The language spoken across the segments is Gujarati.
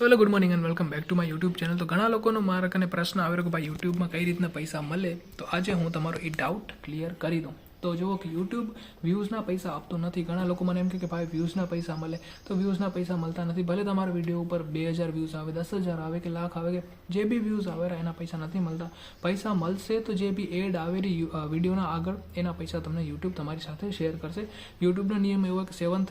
So hello good morning and welcome back to my YouTube channel તો ઘણા લોકોનો મારા કને પ્રશ્ન આવ્યો કે ભાઈ યુટ્યુબમાં કઈ રીતના પૈસા મળે? તો આજે હું તમારો એ ડાઉટ ક્લિયર કરી દઉં. તો જુઓ કે યુટ્યુબ વ્યૂઝના પૈસા આપતું નથી. ઘણા લોકો મને એમ કે ભાઈ વ્યૂઝના પૈસા મળે. તો વ્યૂઝના પૈસા મળતા નથી. ભલે તમારા વીડિયો ઉપર બે હજાર વ્યૂઝ આવે, દસ હજાર આવે કે લાખ આવે કે જે બી વ્યૂઝ આવે, એના પૈસા નથી મળતા. પૈસા મળશે તો જે બી એડ આવેલી વિડીયોના આગળ, એના પૈસા તમને યુટ્યુબ તમારી સાથે શેર કરશે. યુટ્યુબનો નિયમ એવો કે સેવન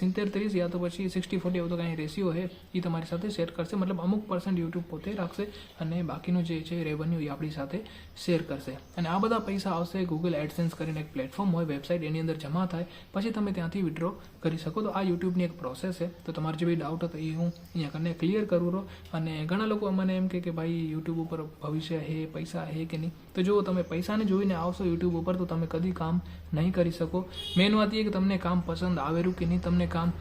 સિત્તેર ત્રીસ યા તો પછી સિક્સટી ફોર્ટી એવો તો કાંઈ રેશિયો છે એ તમારી સાથે શેર કરશે. મતલબ અમુક પર્સન્ટ યુટ્યુબ પોતે રાખશે અને બાકીનું જે છે રેવન્યુ એ આપણી સાથે શેર કરશે. અને આ બધા પૈસા આવશે ગૂગલ એડસેન્સ કરીને. એક પ્લેટફોર્મ હોય વેબસાઇટ એની અંદર જમા થાય, પછી તમે ત્યાંથી વિડ્રો કરી શકો. તો આ યુટ્યુબની એક પ્રોસેસ છે. તો તમારે જે બી ડાઉટ હતો એ હું અહીંયા કરીને ક્લિયર કરું રહો અને ઘણા લોકો મને એમ કે ભાઈ યુટ્યુબ ઉપર ભવિષ્ય હે, પૈસા હે કે નહીં? તો જો તમે પૈસાને જોઈને આવશો યુટ્યુબ ઉપર, તો તમે કદી કામ નહીં કરી શકો. મેન વાત એ કે તમને કામ પસંદ આવેલું કે નહીં, તમને કામ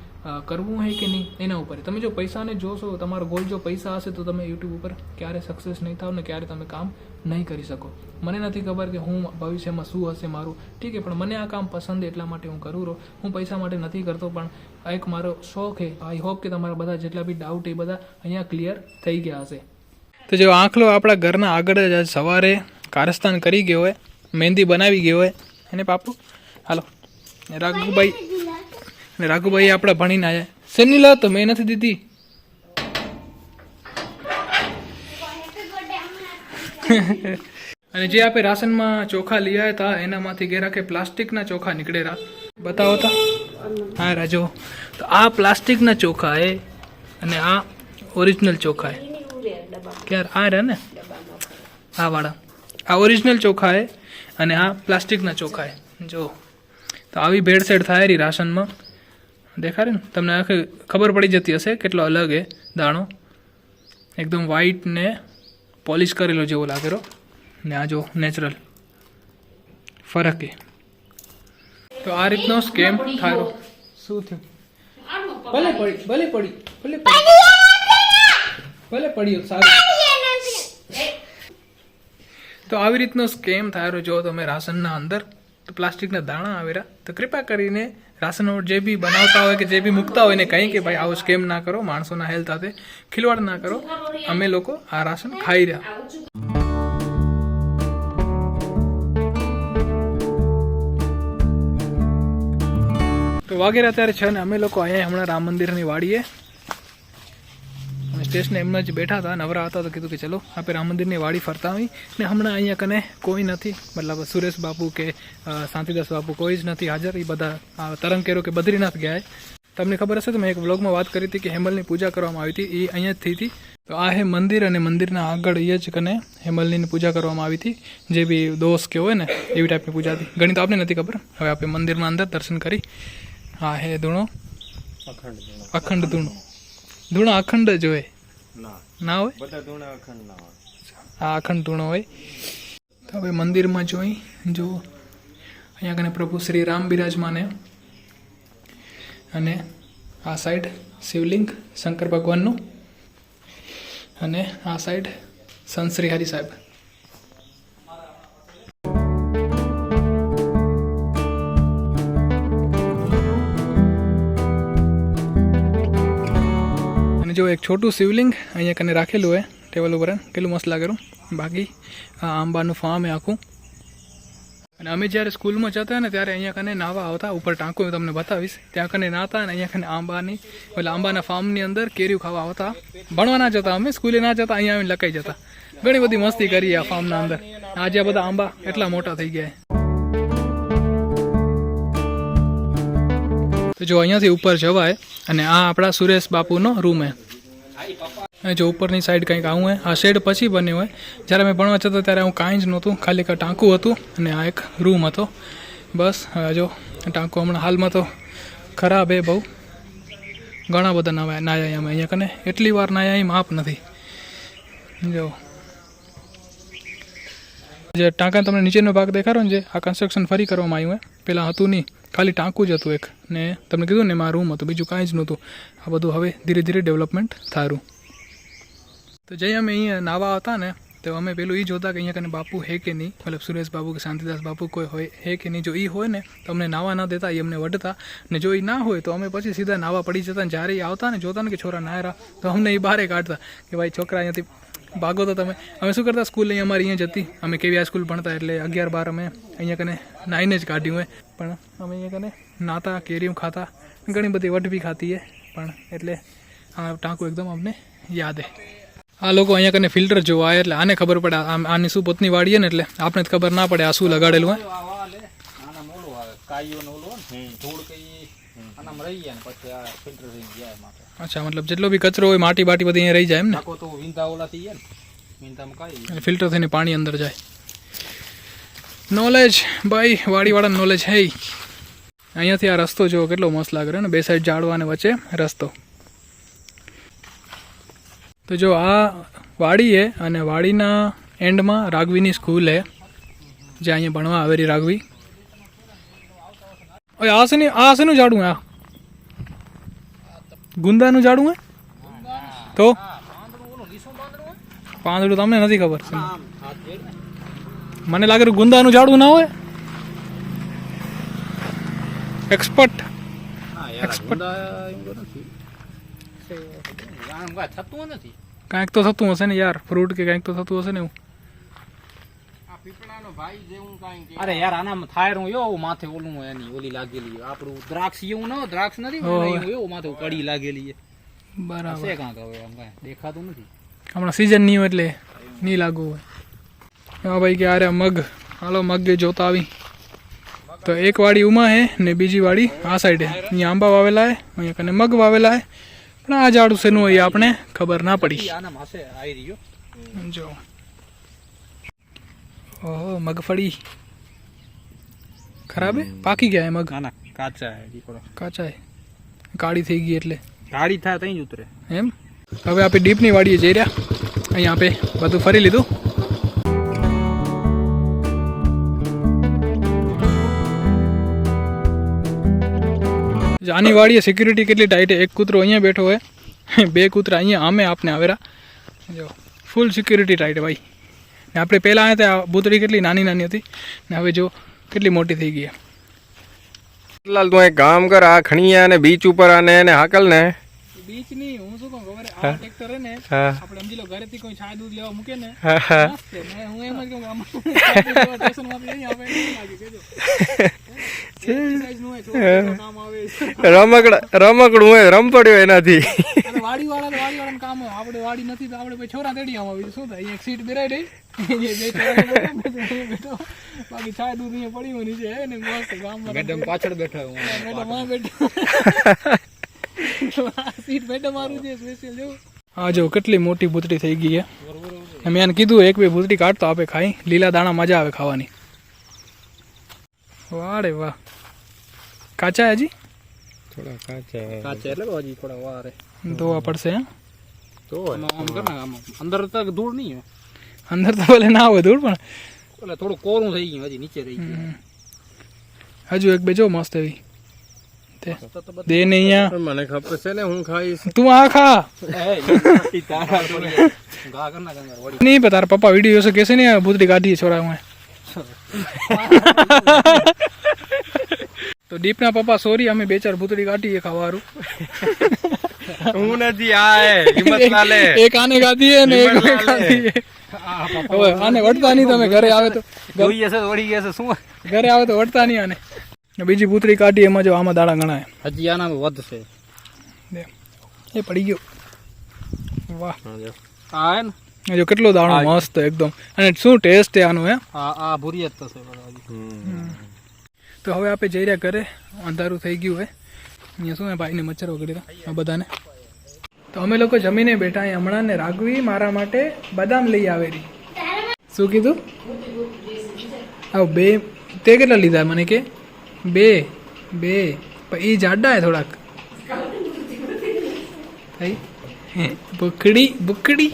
કરવું હોય કે નહીં, એના ઉપર. તમે જો પૈસાને જોશો, તમારો ગોલ જો પૈસા હશે, તો તમે યુટ્યુબ ઉપર ક્યારે સક્સેસ નહીં થાવ ને ક્યારે તમે કામ નહીં કરી શકો. મને નથી ખબર કે હું ભવિષ્યમાં શું હશે મારું. ઠીક છે, પણ મને આ કામ પસંદ એટલા માટે હું કરું રહું. હું પૈસા માટે નથી કરતો, પણ એક મારો શોખ છે. આઈ હોપ કે તમારા બધા જેટલા બી ડાઉટ એ બધા અહીંયા ક્લિયર થઈ ગયા હશે. તો જો આંખલો આપણા ઘરના આગળ જ આજ સવારે કારસ્તાન કરી ગયો હોય, મહેંદી બનાવી ગયો હોય. એને પાપુ હાલો. રાઘુભાઈ રાઘુભાઈ આપણે ભણીને આવ્યા શેની તો મેં નથી દીધી. અને જે આપણે રાશનમાં ચોખા લીયા હતા, એનામાંથી ઘેરા કે પ્લાસ્ટિકના ચોખા નીકળેલા. બતાવો હતા હા, રાજો. તો આ પ્લાસ્ટિકના ચોખા એ અને આ ઓરિજિનલ ચોખા એ. ક્યારે? આ રહ્યા ને? આ વાળા. આ ઓરિજિનલ ચોખા એ અને આ પ્લાસ્ટિકના ચોખા એ. જો. તો આવી ભેળસેળ થાય રહી રાશનમાં. દેખાડે ને? તમને આખી ખબર પડી જતી હશે કેટલો અલગ એ દાણો. એકદમ વ્હાઈટ ને પોલિશ કરેલો જેવો લાગેલો ને આ જો નેચરલ. ફરક એ. તો આ રીતનો સ્કેમ થાય શું થયું? ભલે પડી ભલે પડી ભલે પડી. ભલે પડ્યો સારું. તો આવી રીતનો સ્કેમ થયેલો જો તમે રાશનના અંદર. પ્લાસ્ટિકના દાણા આવેલા તો કૃપા કરીને રાશન જે બી બનાવતા હોય કે જે બી મૂકતા હોય ને કંઈ કે ભાઈ આવો સ્કેમ ના કરો, માણસોના હેલ્થ સાથે ખિલવાડ ના કરો. અમે લોકો આ રાશન ખાઈ રહ્યા. તો વાગેરા અત્યારે છે ને અમે લોકો અહીંયા હમણાં રામ મંદિરની વાડીએ. સ્ટેશને એમના જ બેઠા હતા નવરા હતા તો કીધું કે ચલો આપણે રામ મંદિરની વાડી ફરતા આવી ને હમણાં અહીંયા કને કોઈ નથી. મતલબ સુરેશ બાપુ કે શાંતિદાસ બાપુ કોઈ જ નથી હાજર. એ બધા આ તરંગ કેરો કે બદ્રીનાથ ગયા તમને ખબર હશે તો મેં એક વ્લોગમાં વાત કરી હતી કે હેમલની પૂજા કરવામાં આવી હતી. એ અહીંયા જ થઈ હતી. તો આ હે મંદિર અને મંદિરના આગળ એ જ કને હેમલની પૂજા કરવામાં આવી હતી. જે બી દોષ કે હોય ને એવી ટાઈપની પૂજા હતી. ઘણી તો આપને નથી ખબર. હવે આપણે મંદિરમાં અંદર દર્શન કરી. હા હે ધૂણો. અખંડ ધૂણો. ધૂણો અખંડ જ હોય. ના. હોય? બધા ધૂણા અખંડ ના હોય. આ અખંડ ધૂણો હોય. તો હવે મંદિરમાં જોઈ જો અહીંયા કને પ્રભુ શ્રી રામ બિરાજમાને અને આ સાઈડ શિવલિંગ શંકર ભગવાનનું. અને આ સાઈડ સંત શ્રી હરિ સાહેબ. જો એક છોટું શિવલિંગ અહીંયા કને રાખેલું હોય, ટેબલ ઉપર, કેટલું મસ્ત લાગેલું બાકી આ આંબાનું ફાર્મ એ આખું. અને અમે જ્યારે સ્કૂલમાં જતા ને ત્યારે અહીંયા કને નાવા આવતા, ઉપર ટાંકો તમને બતાવીશ. ત્યાં કને નાતા અને અહીંયા કને આંબાની, એટલે આંબાના ફાર્મની અંદર કેરીઓ ખાવા આવતા. ભણવા ના જતા અમે, સ્કૂલે ના જતા, અહીંયા આવીને લકાઈ જતા. ઘણી બધી મસ્તી કરી આ ફાર્મના અંદર. આજે બધા આંબા એટલા મોટા થઈ ગયા. તો જો અહીંયાથી ઉપર જવાય અને આ આપણા સુરેશ બાપુનો રૂમ હે. જો ઉપરની સાઈડ કંઈક આવું હોય આ શેડ પછી બન્યો હોય જ્યારે મેં ભણવા જતો ત્યારે હું કાંઈ જ નહોતું. ખાલી ટાંકું હતું અને આ એક રૂમ હતો. બસ જો ટાંકું હમણાં હાલમાં તો ખરાબ હે બહુ. ઘણા બધા નવા નાયા અમે અહીંયા કને. એટલી વાર નાયા એ માપ નથી. જો. જે ટાંકા તમને નીચેનો ભાગ દેખાડો ને જે આ કન્સ્ટ્રક્શન ફરી કરવામાં આવ્યું હોય પહેલાં હતું નહીં. ખાલી ટાંકું જ હતું એક. ને તમને કીધું ને એમાં રૂમ હતું, બીજું કાંઈ જ નહોતું. આ બધું હવે ધીરે ધીરે ડેવલપમેન્ટ થારું. તો જઈ અમે અહીંયા નાવા હતા ને, તો અમે પેલું એ જોતા કે અહીંયા કને બાપુ હે કે નહીં? મતલબ સુરેશ બાપુ કે શાંતિદાસ બાપુ કોઈ હોય, હે કે નહીં? જો એ હોય ને, તો અમને નાવા ના દેતા એ અમને વઢતા. ને જો એ ના હોય, તો અમે પછી સીધા નાવા પડી જતા ને, જ્યારે એ આવતા ને, જોતા ને કે છોરા નાયરા, તો અમને એ બહારે કાઢતા કે ભાઈ છોકરા અહીંયાથી ભાગો તો તમે. અમે શું કરતા? સ્કૂલ અહીં અમારી અહીંયા જતી અમે કેવી આ સ્કૂલ ભણતા એટલે અગિયાર બાર અમે અહીંયા કને નાઈને જ કાઢ્યું હોય. પણ અમે અહીંયા કને નાતા, કેરીઓ ખાતા. ઘણી બધી વટ બી ખાતી હે. પણ એટલે આ ટાંકું એકદમ અમને યાદ હે. આ લોકો અહીંયા કને ફિલ્ટર જોવા એટલે આને ખબર પડે આની શું પોતની વાડીએ ને એટલે આપણે જ ખબર ના પડે આ શું લગાડેલું હોય આનામાં રહી જાય ને પછી આ ફિલ્ટર થઈને જાય માટે અચ્છા મતલબ જેટલો બી કચરો હોય માટી બાટી બધી અહીંયા રહી જાય એમ ને? નાખો તો વિંધા ઓલા થઈ જાય ને. વિંધામાં કાંઈ એટલે ફિલ્ટર થઈને પાણી અંદર જાય. નોલેજ ભાઈ વાડીવાળા નોલેજ હે અહીંયાથી આ રસ્તો જો કેટલો મસ્ત લાગે છે ને. બે સાઈડ ઝાડવા અને વચ્ચે રસ્તો. તો જો આ વાડી હે અને વાડીના એન્ડમાં રાઘવીની સ્કૂલ હે જે અહીંયા ભણવા આવેલી રાઘવી. ઓય આ શેની આ શેનું ઝાડું આ? ગુંદાનું ઝાડું હે? તો? પાંદડું તમને નથી ખબર. આમ હાથ જોઈ ને મને લાગે છે ગુંદાનું ઝાડું ના હોય. એક્સપર્ટ ના યાર ગુંદા એવું નથી. આમ કાંઈ થતું નથી. કાંઈક તો થતું હશે ને યાર ફ્રૂટ કે કાંઈક તો થતું હશે ને એવું. અરે યાર આના થાયર હું એવું માથે ઓલું એની ઓલી લાગેલી. આપણું દ્રાક્ષ એવું ન દ્રાક્ષ નથી એવું એવું માથે કડી લાગેલી છે બરાબર. હશે કાંક હવે આમ કાંઈ દેખાતું નથી. હમણાં સિઝન નહીં હોય એટલે નહીં લાગુ હોય. હા ભાઈ કે અરે મગ. હાલો મગ જોતા આવી. તો એક વાડી ઉમા હે ને બીજી વાડી આ સાઈડે અહીંયા આંબા વાવેલા હે અહીંયા કને મગ વાવેલા હે. પણ આ ઝાડું શેનું હોય આપણે ખબર ના પડી. જો. ઓહો મગફળી ખરાબ હે પાકી ગયા હે મગ ના ના કાચા હે દીકરો કાચા હે કાળી થઈ ગઈ એટલે. ગાડી થાય તઈ જ ઉતરે એમ? હવે આપણે ડીપની વાડીએ જઈ રહ્યા. અહીંયા આપણે બધું ફરી લીધું. આની વાડીએ સિક્યુરિટી કેટલી ટાઈટ છે? એક કૂતરો અહીંયા બેઠો હોય. બે કૂતરા અહીંયા આમે આપને આવેરા જો ફૂલ સિક્યુરિટી ટાઈટ ભાઈ. ને આપણે પહેલાં આવ્યા હતા ભૂતળી કેટલી નાની નાની હતી ને હવે જો કેટલી મોટી થઈ ગઈ લાલ તું એક કામ કર આ ખણીયા ને બીચ ઉપર આને ને હાકલ ને. બીચની હું શું કહું ખબર આ ટ્રેક્ટર હે ને આપણે સમજી લો ઘરેથી કોઈ છાય દૂધ લેવા મૂકે ને હા, એમ જ કહું આમ સ્ટેશનમાં લઈને આવે કેજો. રમકડા રમકડું હોય રમપડ્યો એનાથી. અને વાડીવાળા તો વાળા કામ. આપણે વાડી નથી તો આપણે છોરા તેડી આવો. બીજું શું થાય? એક સીટ બેરાઈ રહી. બેઠા. બાકી છાય દૂધ અહીંયા પડી હોય નીચે ને મસ્ત ગામમાં મેડમ પાછળ બેઠા હું મેડમ હા બેઠો. સીટ મેડમ મારું છે સ્પેશિયલ જો હા જો કેટલી મોટી ભૂતડી થઈ ગઈ છે મેં એને કીધું એક બે ભૂતડી કાઢતો આપે ખાઈ લીલા દાણા મજા આવે ખાવાની વાહ રે વાહ કાચા હજી થોડા કાચા કાચા એટલે તો હજી થોડા વાર હે. ધોવા પડશે હે તો આમાં આમ કર ને આમાં અંદર તો ધૂળ નહીં હોય અંદર તો ભલે ના હોય ધૂળ પણ એટલે થોડું કોરું થઈ ગયું હજી નીચે રહી ગયું હમ. હજુ એક બે જો મસ્ત એવી તે તો તો દે ને અહીંયા મને ખબર છે ને હું ખાઈશ તું આ ખા બધું તારા થોડી ઘા કર નાખ અંદર વળી નહીં પણ તારા પપ્પા વીડિયો છે કહેશે ને આ ભૂતળી કાઢી છોરા હું તો દીપના પપ્પા સોરી અમે બે ચાર ભૂતળી કાઢીએ ખાવાનું હું નથી આ હિંમત હે એક આને ગાધી હે ને એક ઓને ગાધી હે. હવે આને વળતા નહીં તમે ઘરે આવે તો. ગઈ છે વળી ગયા છે શું? ઘરે આવે તો વળતા નહીં આને. ને બીજી ભૂતળી કાઢી એમાં જો આમાં દાડા ગણાય. હજી આનામાં વધશે એ પડી ગયો. વાહ. આ હે ને? જો કેટલો દાણો મસ્ત એકદમ. અને શું ટેસ્ટ છે આનો હે? આ આ ભૂરી જ થશે. તો હવે આપણે જઈ રહ્યા ઘરે. અંધારું થઈ ગયું હોય. અહીંયા શું ભાઈને મચ્છર વગેરે. બધાને. તો અમે લોકો જમીને બેઠા અહીં હમણાં ને રાઘવી મારા માટે બદામ લઈ આવેલી. શું કીધું? હા બે. તે કેટલા લીધા મને કે? બે. બે. પણ એ જાડા થોડાક. થઈ બુકડી બુકડી